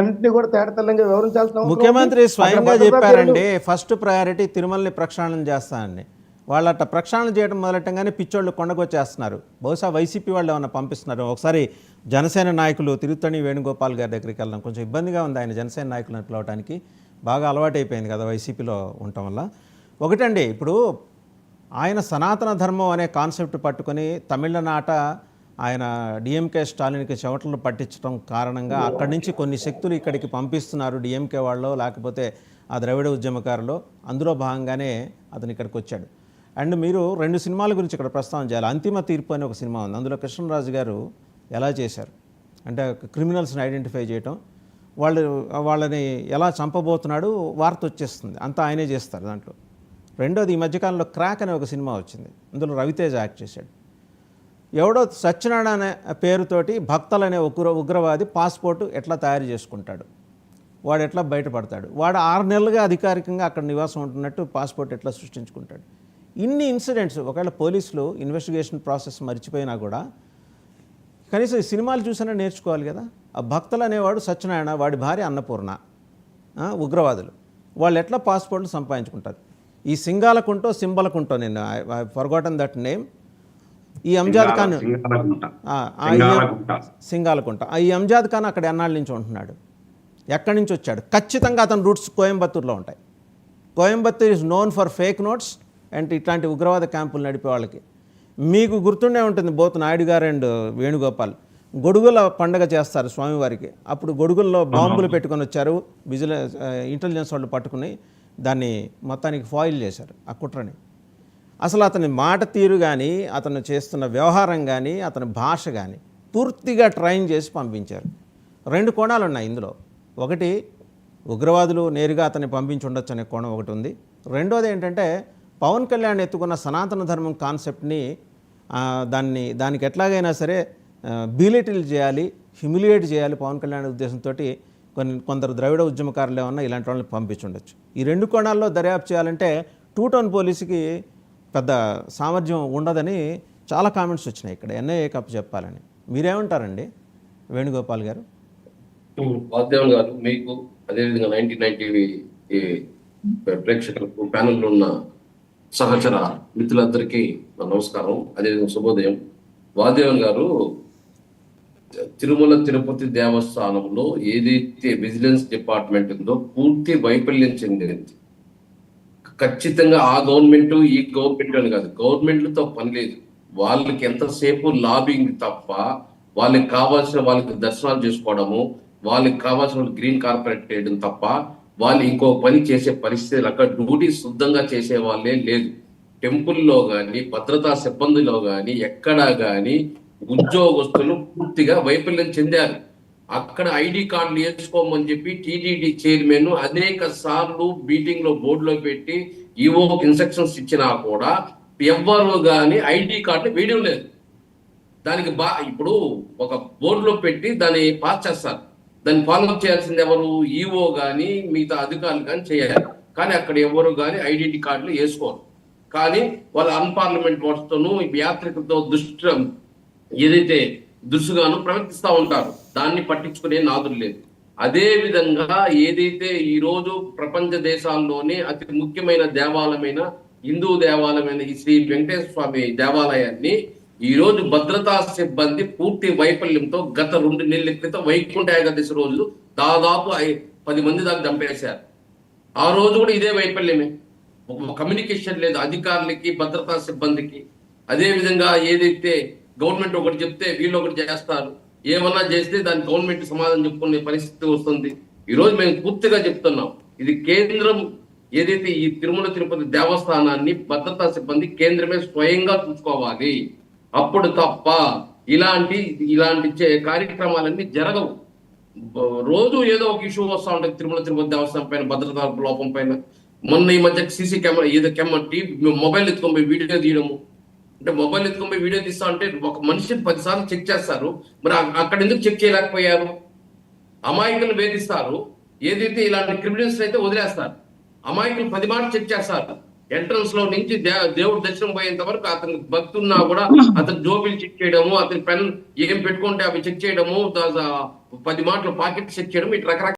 అన్నింటినీ కూడా తేటతెల్లంగా వివరించాల్సిన అవసరం ఉంది. ముఖ్యమంత్రి స్వయంగా చెప్పారండి ఫస్ట్ ప్రయారిటీ తిరుమలని ప్రక్షాళన చేస్తానని వాళ్ళు అట్లా ప్రక్షాళన చేయడం మొదలెట్టంగానే పిచ్చోళ్ళు కొండకొచ్చేస్తున్నారు. బహుశా వైసీపీ వాళ్ళు ఏమన్నా పంపిస్తున్నారు? ఒకసారి జనసేన నాయకులు తిరుత్తణి వేణుగోపాల్ గారి దగ్గరికి వెళ్ళడం కొంచెం ఇబ్బందిగా ఉంది ఆయన జనసేన నాయకులను పిలవడానికి బాగా అలవాటైపోయింది కదా వైసీపీలో ఉండటం వల్ల. ఒకటండి ఇప్పుడు ఆయన సనాతన ధర్మం అనే కాన్సెప్ట్ పట్టుకొని తమిళనాట ఆయన డిఎంకే స్టాలిన్కి చెవటలు పట్టించడం కారణంగా అక్కడి నుంచి కొన్ని శక్తులు ఇక్కడికి పంపిస్తున్నారు డిఎంకే వాళ్ళు లేకపోతే ఆ ద్రవిడ ఉద్యమకారులు. అందులో భాగంగానే అతను ఇక్కడికి వచ్చాడు. అండ్ మీరు రెండు సినిమాల గురించి ఇక్కడ ప్రస్తావన చేయాలి. అంతిమ తీర్పు అనే ఒక సినిమా ఉంది. అందులో కృష్ణరాజు గారు ఎలా చేశారు? అంటే క్రిమినల్స్ని ఐడెంటిఫై చేయటం వాళ్ళు వాళ్ళని ఎలా చంపబోతున్నాడు వార్త వచ్చేస్తుంది. అంతా ఆయనే చేస్తారు దాంట్లో. రెండోది ఈ మధ్యకాలంలో క్రాక్ అనే ఒక సినిమా వచ్చింది. అందులో రవితేజ యాక్ట్ చేశాడు. ఎవడో సత్యనారాయణ అనే పేరుతోటి భక్తలు అనే ఉగ్ర ఉగ్రవాది పాస్పోర్ట్ ఎట్లా తయారు చేసుకుంటాడు? వాడు ఎట్లా బయటపడతాడు? వాడు ఆరు నెలలుగా అధికారికంగా అక్కడ నివాసం ఉంటున్నట్టు పాస్పోర్ట్ ఎట్లా సృష్టించుకుంటాడు? ఇన్ని ఇన్సిడెంట్స్ ఒకవేళ పోలీసులు ఇన్వెస్టిగేషన్ ప్రాసెస్ మర్చిపోయినా కూడా కనీసం ఈ సినిమాలు చూసినా నేర్చుకోవాలి కదా? ఆ భక్తులు అనేవాడు సత్యనారాయణ వాడి భార్య అన్నపూర్ణ ఉగ్రవాదులు. వాళ్ళు ఎట్లా పాస్పోర్ట్లు సంపాదించుకుంటారు? ఈ సింగాలకుంటో సింబలకుంటో నేను ఫర్గోటన్ దట్ నేమ్ ఈ అంజాద్ ఖాన్ సింగాలకుంట ఈ అంజాద్ ఖాన్ అక్కడ ఎన్నాళ్ళ నుంచి ఉంటున్నాడు? ఎక్కడి నుంచి వచ్చాడు? ఖచ్చితంగా అతని రూట్స్ కోయంబత్తూరులో ఉంటాయి. Coimbatore is known for fake notes and ఇట్లాంటి ఉగ్రవాద క్యాంపులు నడిపే వాళ్ళకి. మీకు గుర్తుండే ఉంటుంది బోత్ నాయుడు గారు అండ్ వేణుగోపాల్. గొడుగుల పండగ చేస్తారు స్వామివారికి. అప్పుడు గొడుగుల్లో బాంబులు పెట్టుకొని వచ్చారు. విజిలెన్స్ ఇంటెలిజెన్స్ వాళ్ళు పట్టుకుని దాన్ని మొత్తానికి ఫాయిల్ చేశారు ఆ కుట్రని. అసలు అతని మాట తీరు కానీ అతను చేస్తున్న వ్యవహారం కానీ అతని భాష కానీ పూర్తిగా ట్రైన్ చేసి పంపించారు. రెండు కోణాలు ఉన్నాయి ఇందులో. ఒకటి ఉగ్రవాదులు నేరుగా అతన్ని పంపించి ఉండొచ్చు అనే కోణం ఒకటి ఉంది. రెండోది ఏంటంటే పవన్ కళ్యాణ్ ఎత్తుకున్న సనాతన ధర్మం కాన్సెప్ట్ని దాన్ని దానికి ఎట్లాగైనా సరే బీలిటిల్ చేయాలి హ్యూమిలియేట్ చేయాలి పవన్ కళ్యాణ్ ఉద్దేశంతో కొన్ని కొందరు ద్రవిడ ఉద్యమకారులు ఏమన్నా ఇలాంటి వాళ్ళని పంపించుండొచ్చు ఈ రెండు కోణాల్లో దర్యాప్తు చేయాలంటే టూ టౌన్ పోలీసుకి పెద్ద సామర్థ్యం ఉండదని చాలా కామెంట్స్ వచ్చినాయి ఇక్కడ. ఎన్ఐఏ కప్ చెప్పాలని. మీరేమంటారండి? వేణుగోపాల్ గారు. వాగ్దేవన్ గారు మీకు అదేవిధంగా నైన్టీన్ నైన్టీ ప్రేక్షకులకు ప్యానెల్లో ఉన్న సహచర మిత్రులందరికీ నా నమస్కారం అదేవిధంగా శుభోదయం. వాగ్దేవన్ గారు తిరుమల తిరుపతి దేవస్థానంలో ఏదైతే విజిలెన్స్ డిపార్ట్మెంట్ ఉందో పూర్తి వైఫల్యం చెందింది. ఖచ్చితంగా ఆ గవర్నమెంట్ ఈ గవర్నమెంట్ అని కాదు. గవర్నమెంట్లతో పని లేదు. వాళ్ళకి ఎంతసేపు లాబింగ్ తప్ప వాళ్ళకి కావాల్సిన వాళ్ళకి దర్శనాలు చేసుకోవడము వాళ్ళకి కావాల్సిన గ్రీన్ కార్పొరేట్ చేయడం తప్ప వాళ్ళు ఇంకో పని చేసే పరిస్థితులు అక్కడ డ్యూటీ శుద్ధంగా చేసే వాళ్ళే లేదు. టెంపుల్లో కానీ భద్రతా సిబ్బందిలో కానీ ఎక్కడా కానీ ఉద్యోగస్తులు పూర్తిగా వైఫల్యం చెందారు. అక్కడ ఐడి కార్డులు వేసుకోమని చెప్పి టీటీడీ చైర్మన్ అనేక సార్లు మీటింగ్లో బోర్డులో పెట్టి ఈవోకి ఇన్స్ట్రక్షన్స్ ఇచ్చినా కూడా ఎవ్వరు కానీ ఐడి కార్డు వేయడం లేదు. దానికి బా ఇప్పుడు ఒక బోర్డులో పెట్టి దాన్ని పాస్ చేస్తారు. దాన్ని ఫాలో అప్ చేయాల్సింది ఎవరు? ఈవో కానీ మిగతా అధికారులు కానీ చేయాలి. కానీ అక్కడ ఎవరు కానీ ఐడెంటిటీ కార్డులు వేసుకోరు. కానీ వాళ్ళ అన్పార్లమెంట్ వర్డ్స్తోనూ యాత్రికులతో దుష్ట ఏదైతే దురుసుగాను ప్రవర్తిస్తూ ఉంటారు. దాన్ని పట్టించుకునే నాదులు లేదు. అదే విధంగా ఏదైతే ఈ రోజు ప్రపంచ దేశాల్లోనే అతి ముఖ్యమైన దేవాలయమైన హిందూ దేవాలయమైన ఈ శ్రీ వెంకటేశ్వర స్వామి దేవాలయాన్ని ఈరోజు భద్రతా సిబ్బంది పూర్తి వైఫల్యంతో గత రెండు నెలల క్రితం వైకుంఠ ఏకాదశి రోజు దాదాపు పది మంది దాకా చంపేశారు. ఆ రోజు కూడా ఇదే వైఫల్యమే. ఒక కమ్యూనికేషన్ లేదు అధికారులకి భద్రతా సిబ్బందికి. అదేవిధంగా ఏదైతే గవర్నమెంట్ ఒకటి చెప్తే వీళ్ళు ఒకటి చేస్తారు. ఏమన్నా చేస్తే దాని గవర్నమెంట్ సమాధానం చెప్పుకునే పరిస్థితి వస్తుంది. ఈరోజు మేము పూర్తిగా చెప్తున్నాం. ఇది కేంద్రం ఏదైతే ఈ తిరుమల తిరుపతి దేవస్థానాన్ని భద్రతా సిబ్బంది కేంద్రమే స్వయంగా చూసుకోవాలి. అప్పుడు తప్ప ఇలాంటి ఇలాంటి కార్యక్రమాలన్నీ జరగవు. రోజు ఏదో ఒక ఇష్యూ వస్తా ఉంటుంది తిరుమల తిరుపతి దేవస్థానం పైన భద్రతా లోపం పైన. మొన్న ఈ మధ్య సీసీ కెమెరా ఏదో కెమెరా టీవీ మొబైల్ ఎత్తుకొని పోయి వీడియో తీయడము. అంటే మొబైల్ ఎత్తుకొని పోయి వీడియో తీస్తా అంటే ఒక మనిషిని పదిసార్లు చెక్ చేస్తారు. మరి అక్కడ ఎందుకు చెక్ చేయలేకపోయారు? అమాయకులను వేధిస్తారు. ఏదైతే ఇలాంటి క్రిమినల్స్ అయితే వదిలేస్తారు. అమాయకులు పది మార్లు చెక్ చేస్తారు. ఎంట్రన్స్లో నుంచి దే- దేవుడు దర్శనం పోయేంత వరకు అతని భక్తున్నా కూడా అతని జోబీలు చెక్ చేయడము అతని పెన్ ఏం పెట్టుకుంటే అవి చెక్ చేయడము పది మాటలు పాకెట్ చెక్ చేయడం ఇటు రకరకాల